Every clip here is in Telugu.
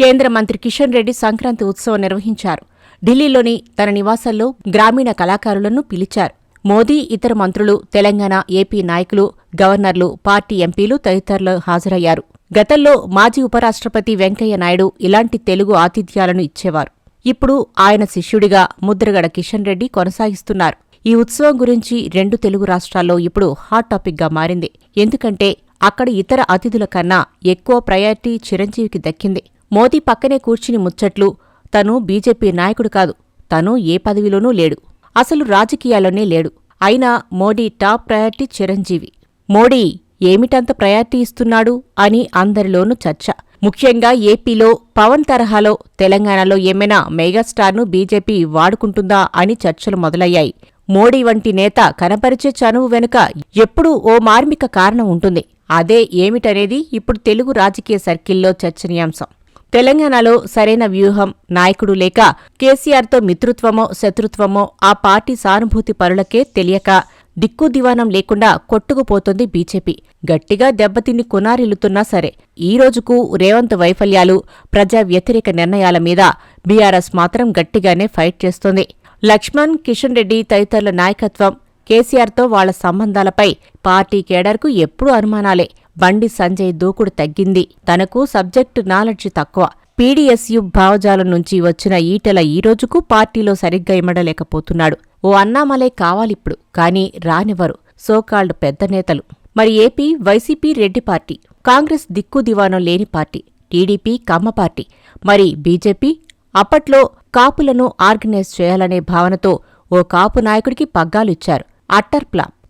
కేంద్ర మంత్రి కిషన్ రెడ్డి సంక్రాంతి ఉత్సవం నిర్వహించారు. ఢిల్లీలోని తన నివాసంలో గ్రామీణ కళాకారులను పిలిచారు. మోదీ ఇతర మంత్రులు తెలంగాణ ఏపీ నాయకులు గవర్నర్లు పార్టీ ఎంపీలు తదితరులు హాజరయ్యారు. గతంలో మాజీ ఉపరాష్ట్రపతి వెంకయ్య నాయుడు ఇలాంటి తెలుగు ఆతిథ్యాలను ఇచ్చేవారు. ఇప్పుడు ఆయన శిష్యుడిగా ముద్రగడ కిషన్ రెడ్డి కొనసాగిస్తున్నారు. ఈ ఉత్సవం గురించి రెండు తెలుగు రాష్ట్రాల్లో ఇప్పుడు హాట్ టాపిక్గా మారింది. ఎందుకంటే అక్కడ ఇతర అతిథుల కన్నా ఎక్కువ ప్రయారిటీ చిరంజీవికి దక్కింది. మోదీ పక్కనే కూర్చుని ముచ్చట్లు. తను బీజేపీ నాయకుడు కాదు. తను ఏ పదవిలోనూ లేడు. అసలు రాజకీయాల్లోనే లేడు. అయినా మోడీ టాప్ ప్రయారిటీ చిరంజీవి. మోడీ ఏమిటంత ప్రయారిటీ ఇస్తున్నాడు అని అందరిలోనూ చర్చ. ముఖ్యంగా ఏపీలో పవన్ తరహాలో తెలంగాణలో ఏమైనా మెగాస్టార్ను బీజేపీ వాడుకుంటుందా అని చర్చలు మొదలయ్యాయి. మోడీ వంటి నేత కనపరిచే చనువు వెనుక ఎప్పుడూ ఓ మార్మిక కారణం ఉంటుంది. అదే ఏమిటనేది ఇప్పుడు తెలుగు రాజకీయ సర్కిల్లో చర్చనీయాంశం. తెలంగాణలో సరైన వ్యూహం నాయకుడు లేక కేసీఆర్తో మిత్రుత్వమో శత్రుత్వమో ఆ పార్టీ సానుభూతి పరులకే తెలియక దిక్కు దివానం లేకుండా కొట్టుకుపోతోంది బీజేపీ. గట్టిగా దెబ్బతిని కునారిల్లుతున్నా సరే ఈ రోజుకు రేవంత్ వైఫల్యాలు ప్రజా వ్యతిరేక నిర్ణయాల మీద బీఆర్ఎస్ మాత్రం గట్టిగానే ఫైట్ చేస్తోంది. లక్ష్మణ్ కిషన్ రెడ్డి తదితరుల నాయకత్వం కేసీఆర్తో వాళ్ళ సంబంధాలపై పార్టీ కేడర్కు ఎప్పుడూ అనుమానాలే. బండి సంజయ్ దూకుడు తగ్గింది. తనకు సబ్జెక్టు నాలెడ్జ్ తక్కువ. పీడీఎస్యు భావజాలం నుంచి వచ్చిన ఈటెల ఈ రోజుకు పార్టీలో సరిగ్గా ఇమడలేకపోతున్నాడు. ఓ అన్నామలై కావాలిప్పుడు కానీ రానివ్వరు. సోకాల్డ్ పెద్ద నేతలు. మరి AP YCP Reddy party Congress దిక్కు దివానం లేని పార్టీ టీడీపీ కమ్మ పార్టీ. మరి బీజేపీ? అప్పట్లో కాపులను ఆర్గనైజ్ చేయాలనే భావనతో ఓ కాపు నాయకుడికి పగ్గాలు ఇచ్చారు. అట్టర్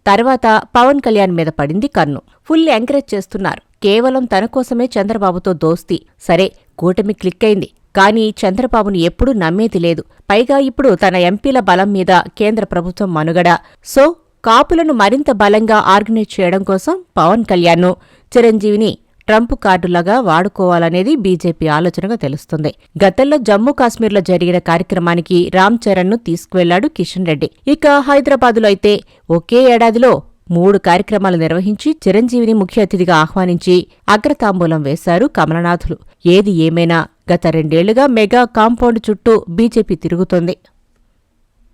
తర్వాత పవన్ కళ్యాణ్ మీద పడింది కన్ను. ఫుల్ ఎంకరేజ్ చేస్తున్నారు. కేవలం తన కోసమే చంద్రబాబుతో దోస్తీ. సరే కూటమి క్లిక్ అయింది. కానీ చంద్రబాబును ఎప్పుడూ నమ్మేది లేదు. పైగా ఇప్పుడు తన ఎంపీల బలం మీద కేంద్ర ప్రభుత్వం మనుగడ. సో కాపులను మరింత బలంగా ఆర్గనైజ్ చేయడం కోసం పవన్ కళ్యాణ్ను చిరంజీవిని ట్రంప్ కార్డులాగా వాడుకోవాలనేది బీజేపీ ఆలోచనగా తెలుస్తుంది. గతంలో జమ్మూ కాశ్మీర్లో జరిగిన కార్యక్రమానికి రామ్ చరణ్ను తీసుకువెళ్ళాడు కిషన్ రెడ్డి. ఇక హైదరాబాదులో అయితే ఒకే ఏడాదిలో మూడు కార్యక్రమాలు నిర్వహించి చిరంజీవిని ముఖ్య అతిథిగా ఆహ్వానించి అగ్రతాంబూలం వేశారు కమలనాథులు. ఏది ఏమైనా గత రెండేళ్ళుగా మెగా కాంపౌండ్ చుట్టూ బీజేపీ తిరుగుతోంది.